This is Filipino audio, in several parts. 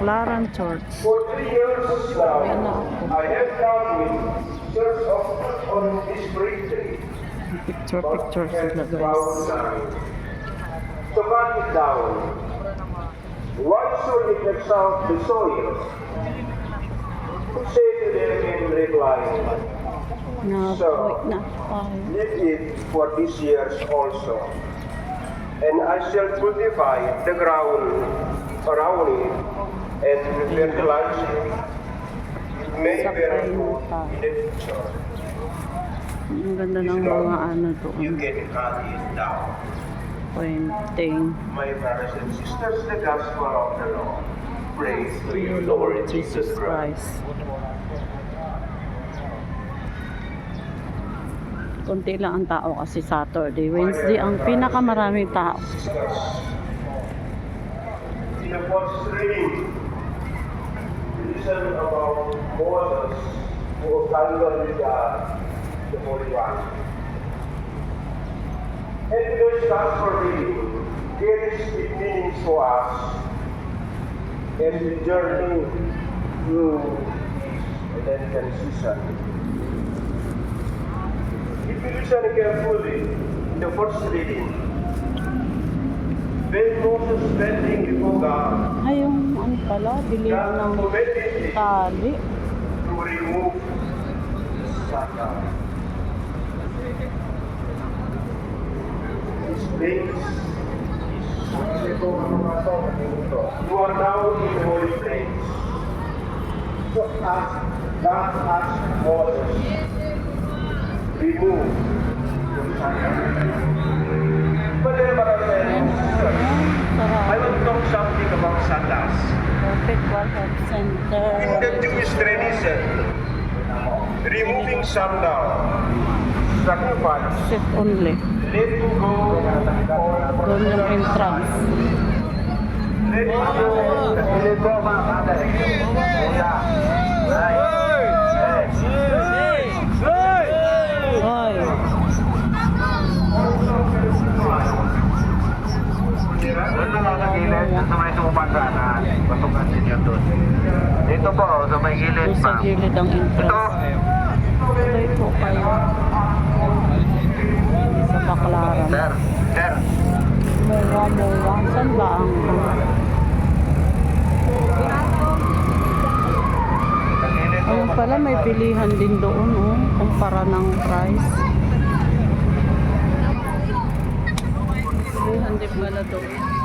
Baclaran Church. For three years now, Ayan na ako. I have come with church of on this great day. Picture, picture sila guys. To cut it down. Why should it exalt the soil? Say to them in reply, Na, wait na. Ay, Leave it for these years also. And I shall cultivate the ground around it and it. It may bear fruit in the future. ang ganda ng mga ano You doon. can cut it down. Pointing. My brothers and sisters, the gospel of the Lord. Praise to you, Lord Jesus Christ. Kunti lang ang tao kasi Saturday. Wednesday ang pinakamaraming tao. In the listen about Moses who abandoned the, the Holy. And its for us as we journey through this Lenten season. If you listen carefully in the first reading, Moses standing before God, Ay, yung ano pala, God ng tali. to remove Satan. Place You are now in the holy place. So ask, God asked Moses, remove Health Center. In the Jewish tradition, removing sandal, sacrifice, Sit only. letting go of Doon yung entrance. letting go, letting go mga kapatid. Kuya. Ay. Hoy. Doon lang ako sa gilid, doon sa may sumpan sana. Pasukan din yun doon. Dito po, sa may gilid Doon sa pa. gilid ang Ito, entrance. Tuloy po kayo. Sa Baclaran. sir, sir. Mowa, mowa. Saan ba ang... Ayun pala, may pilihan din doon, oh. Kumpara ng price. Pilihan din pala doon.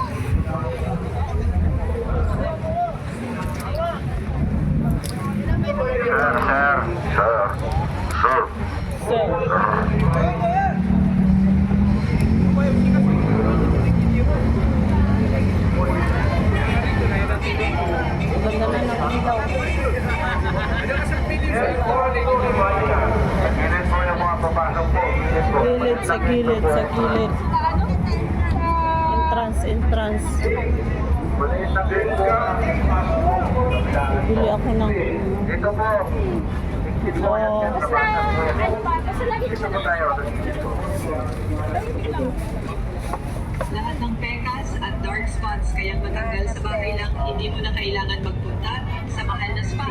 Gilid sa gilid, sa gilid. Entrance, entrance. Maliit na gilid po. Bili ako ng... Dito po. Dito po yan, yan, papasok po. Dito po tayo. Lahat ng pekas at dark spots kayang matanggal sa bahay lang, hindi mo na kailangan magpunta sa mahal na spa.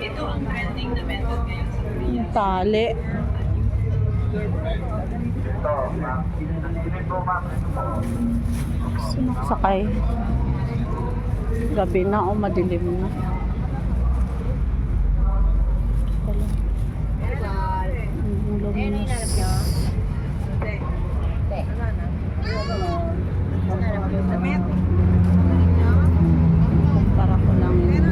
Ito ang trending na method ngayon sa Korea. Tali. Dito, ma'am. Sa gilid po, ma'am. Dito po. Sumaksakay. Gabi na o madilim na. Wala. Ang luminos. Kumpara ko lang yun.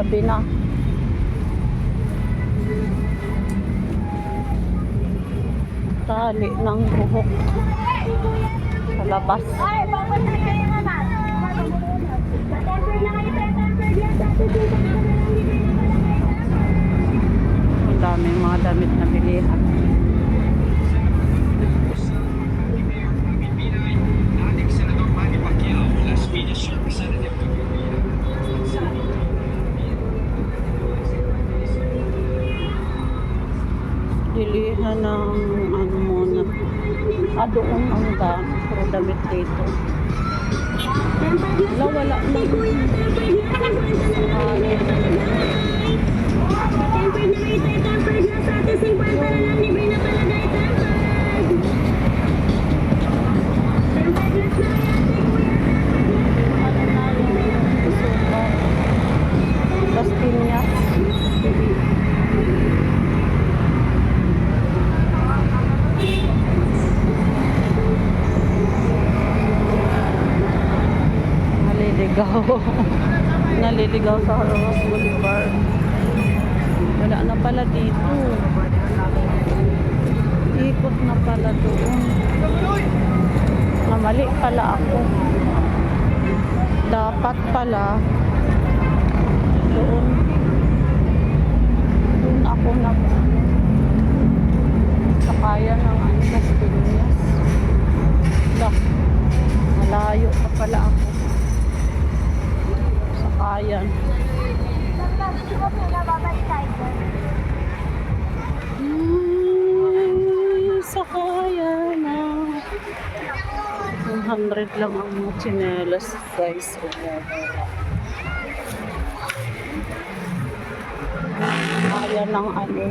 Gabi na. Tali ng buhok sa labas. Ay, na kayo naman? Temper na kayo, temper yan. Ang daming mga damit na bilihan. Ah, doon ang dami. Puro damit dito. Wala, wala na. Tempered na tayo, tempered na sa atin, 50 na lang, libre na palagay, tempered. Tempered glass na kayo, Ano na yung suka? Pastillas. Naliligaw. Naliligaw sa Rojas Boulevard. Wala na pala dito. Ikot na pala doon. Namali pala ako. Dapat pala doon. Doon ako na sakaya ng ano, Las Piñas. Lah, malayo pa pala ako. Sakayan. Ay, sakayan na. 100 lang ang mga tsinelas, guys. Kaya ng ano.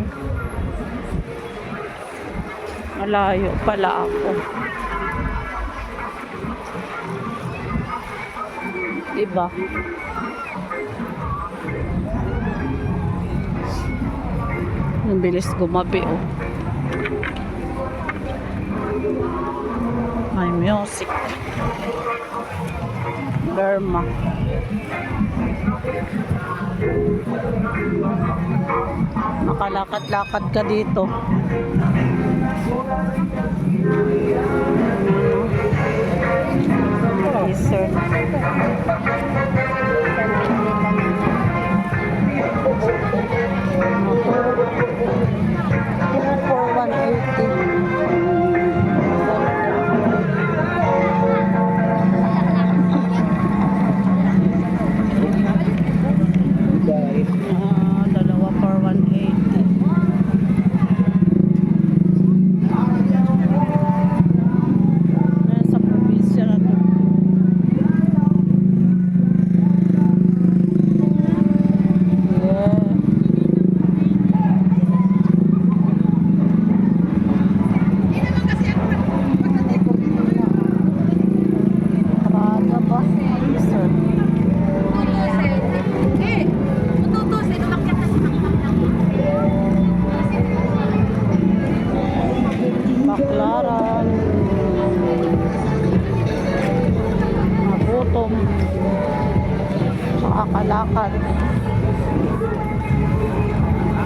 Malayo pala ako. Diba? Ang bilis gumabi, oh. May music. Burma. Makalakad-lakad ka dito. Dessert. For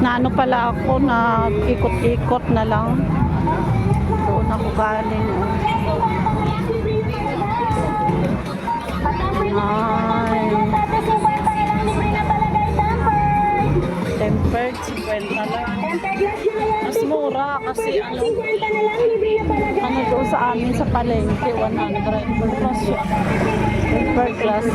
Na ano pala ako, na ikot-ikot na lang. Doon ako galing. Ay, Tatay, 50 na lang, libre na palagay, tempered. tempered, 50 lang. Tempered Mas mura kasi ano, 50 na lang, libre na palagay. ano doon sa amin sa palengke, 100 plus yun. Per class,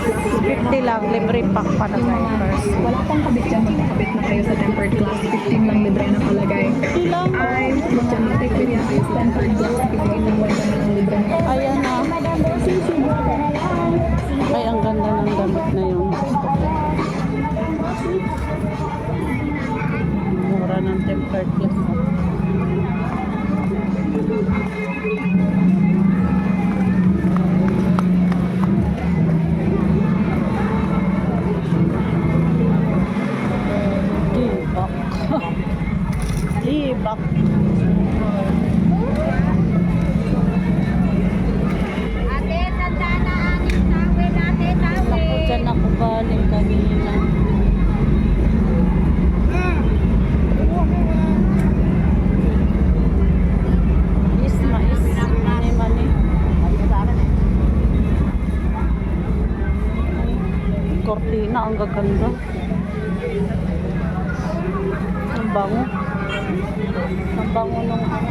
50 lang, libre pack pa na diapers. Wala pang kabit dyan, magkakabit na kayo sa tempered glass. 15 lang libre na palagay. 50 lang, Ay, dramatic with yung tempered glass. 15 lang na libre na. ayan na. Madam Bossing, 50 na Cortina, ang gaganda. Ang bango. Ang bango nung ano.